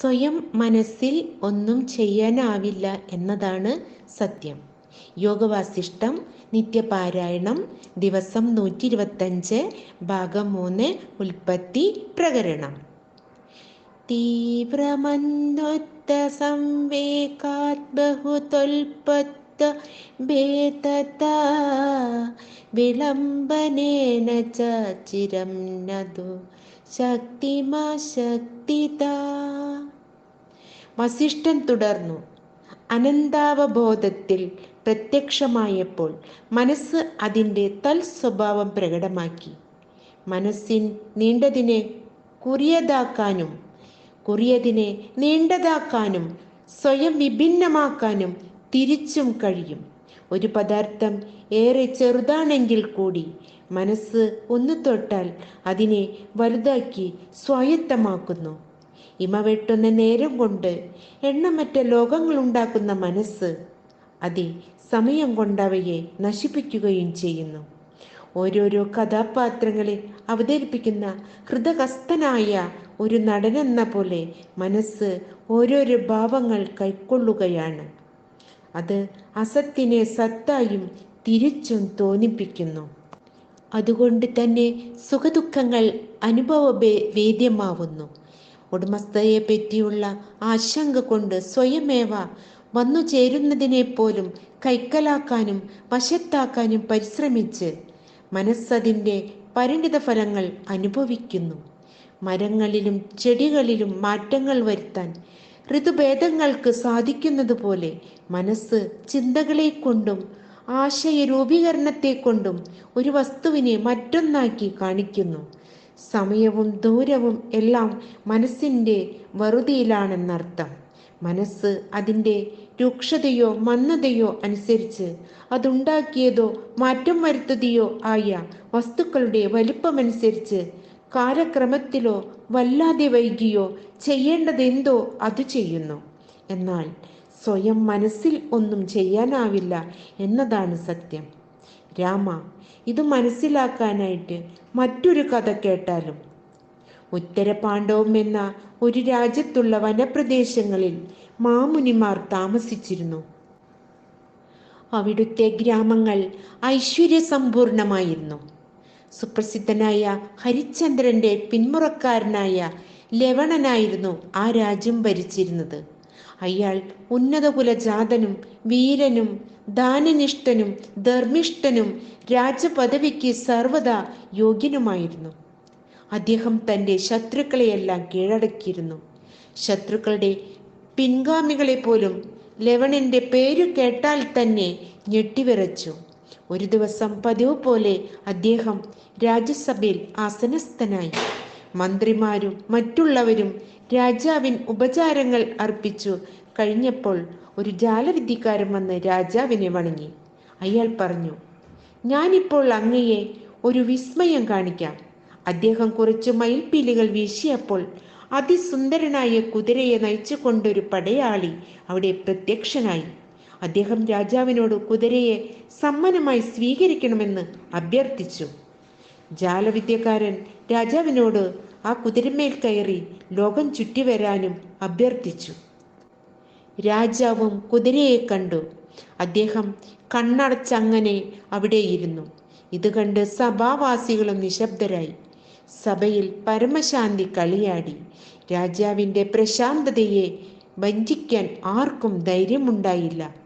സ്വയം മനസ്സിൽ ഒന്നും ചെയ്യാനാവില്ല എന്നതാണ് സത്യം. യോഗവാസിഷ്ടം നിത്യപാരായണം ദിവസം നൂറ്റി ഇരുപത്തഞ്ച് ഭാഗം മൂന്ന് ഉൽപ്പത്തി പ്രകരണം. തീവ്രമന്വത്ത സംവേകാത് ഭേദത വിളംബനേന ചിരം നതു ശക്തിമാ ശക്തിത. വസിഷ്ഠൻ തുടർന്നു. അനന്താവബോധത്തിൽ പ്രത്യക്ഷമായപ്പോൾ മനസ്സ് അതിന്റെ തൽ സ്വഭാവം പ്രകടമാക്കി. മനസ്സിൻ നീണ്ടതിനെ കുറിയതാക്കാനും കുറിയതിനെ നീണ്ടതാക്കാനും സ്വയം വിഭിന്നമാക്കാനും തിരിച്ചും കഴിയും. ഒരു പദാർത്ഥം ഏറെ ചെറുതാണെങ്കിൽ കൂടി മനസ്സ് ഒന്ന് തൊട്ടാൽ അതിനെ വലുതാക്കി സ്വായത്തമാക്കുന്നു. ഇമ വെട്ടുന്ന നേരം കൊണ്ട് എണ്ണമറ്റ ലോകങ്ങളുണ്ടാക്കുന്ന മനസ്സ് അതി സമയം കൊണ്ടവയെ നശിപ്പിക്കുകയും ചെയ്യുന്നു. ഓരോരോ കഥാപാത്രങ്ങളെ അവതരിപ്പിക്കുന്ന ഹൃദകസ്ഥനായ ഒരു നടനെന്ന പോലെ മനസ്സ് ഓരോരോ ഭാവങ്ങൾ കൈക്കൊള്ളുകയാണ്. അത് അസത്തിനെ സത്തായും തിരിച്ചും തോന്നിപ്പിക്കുന്നു. അതുകൊണ്ട് തന്നെ സുഖദുഃഖങ്ങൾ അനുഭവ വേദ്യമാവുന്നു. ഉടമസ്ഥയെ പറ്റിയുള്ള ആശങ്ക കൊണ്ട് സ്വയമേവ വന്നു ചേരുന്നതിനെ പോലും കൈക്കലാക്കാനും വശത്താക്കാനും പരിശ്രമിച്ച് മനസ്സതിന്റെ പരിണിത ഫലങ്ങൾ അനുഭവിക്കുന്നു. മരങ്ങളിലും ചെടികളിലും മാറ്റങ്ങൾ വരുത്താൻ ഋതുഭേദങ്ങൾക്ക് സാധിക്കുന്നത് പോലെ മനസ്സ് ചിന്തകളെ കൊണ്ടും ആശയ രൂപീകരണത്തെ കൊണ്ടും ഒരു വസ്തുവിനെ മറ്റൊന്നാക്കി കാണിക്കുന്നു. സമയവും ദൂരവും എല്ലാം മനസ്സിന്റെ വറുതിയിലാണെന്നർത്ഥം. മനസ്സ് അതിന്റെ രൂക്ഷതയോ മന്ദതയോ അനുസരിച്ച് അതുണ്ടാക്കിയതോ മാറ്റം വരുത്തതിയോ ആയ വസ്തുക്കളുടെ വലിപ്പമനുസരിച്ച് കാലക്രമത്തിലോ വല്ലാതെ വൈകിയോ ചെയ്യേണ്ടതെന്തോ അത് ചെയ്യുന്നു. എന്നാൽ സ്വയം മനസ്സിൽ ഒന്നും ചെയ്യാനാവില്ല എന്നതാണ് സത്യം. രാമ ഇത് മനസ്സിലാക്കാനായിട്ട് മറ്റൊരു കഥ കേട്ടാലും. ഉത്തര പാണ്ഡവം എന്ന ഒരു രാജ്യത്തുള്ള വനപ്രദേശങ്ങളിൽ മാമുനിമാർ താമസിച്ചിരുന്നു. അവിടുത്തെ ഗ്രാമങ്ങൾ ഐശ്വര്യസമ്പൂർണമായിരുന്നു. സുപ്രസിദ്ധനായ ഹരിചന്ദ്രന്റെ പിന്മുറക്കാരനായ ലവണനായിരുന്നു ആ രാജ്യം ഭരിച്ചിരുന്നത്. അയാൾ ഉന്നതകുലജാതനും വീരനും ദാനനിഷ്ഠനും ധർമ്മിഷ്ഠനും രാജപദവിക്ക് സർവദാ യോഗ്യനുമായിരുന്നു. അദ്ദേഹം തന്റെ ശത്രുക്കളെയെല്ലാം കീഴടക്കിയിരുന്നു. ശത്രുക്കളുടെ പിൻഗാമികളെ പോലും ലവണന്റെ പേരു കേട്ടാൽ തന്നെ ഞെട്ടിവിറച്ചു. ഒരു ദിവസം പതിവ് പോലെ അദ്ദേഹം രാജ്യസഭയിൽ ആസനസ്ഥനായി. മന്ത്രിമാരും മറ്റുള്ളവരും രാജാവിൻ ഉപചാരങ്ങൾ അർപ്പിച്ചു കഴിഞ്ഞപ്പോൾ ഒരു ജാലവിദ്യക്കാരൻ വന്ന് രാജാവിനെ വണങ്ങി. അയാൾ പറഞ്ഞു ഞാനിപ്പോൾ അങ്ങയെ ഒരു വിസ്മയം കാണിക്കാം. അദ്ദേഹം കുറച്ച് മയിൽപ്പീലുകൾ വീശിയപ്പോൾ അതിസുന്ദരനായ കുതിരയെ നയിച്ചു കൊണ്ടൊരു പടയാളി അവിടെ പ്രത്യക്ഷനായി. അദ്ദേഹം രാജാവിനോട് കുതിരയെ സമ്മാനമായി സ്വീകരിക്കണമെന്ന് അഭ്യർത്ഥിച്ചു. ജാലവിദ്യക്കാരൻ രാജാവിനോട് ആ കുതിരമേൽ കയറി ലോകം ചുറ്റി വരാനും അഭ്യർത്ഥിച്ചു. രാജാവും കുതിരയെ കണ്ടു. അദ്ദേഹം കണ്ണടച്ചങ്ങനെ അവിടെ ഇരുന്നു ഇത് കണ്ട് സഭാവാസികളും നിശബ്ദരായി. സഭയിൽ പരമശാന്തി കളിയാടി. രാജാവിന്റെ പ്രശാന്തതയെ വഞ്ചിക്കാൻ ആർക്കും ധൈര്യമുണ്ടായില്ല.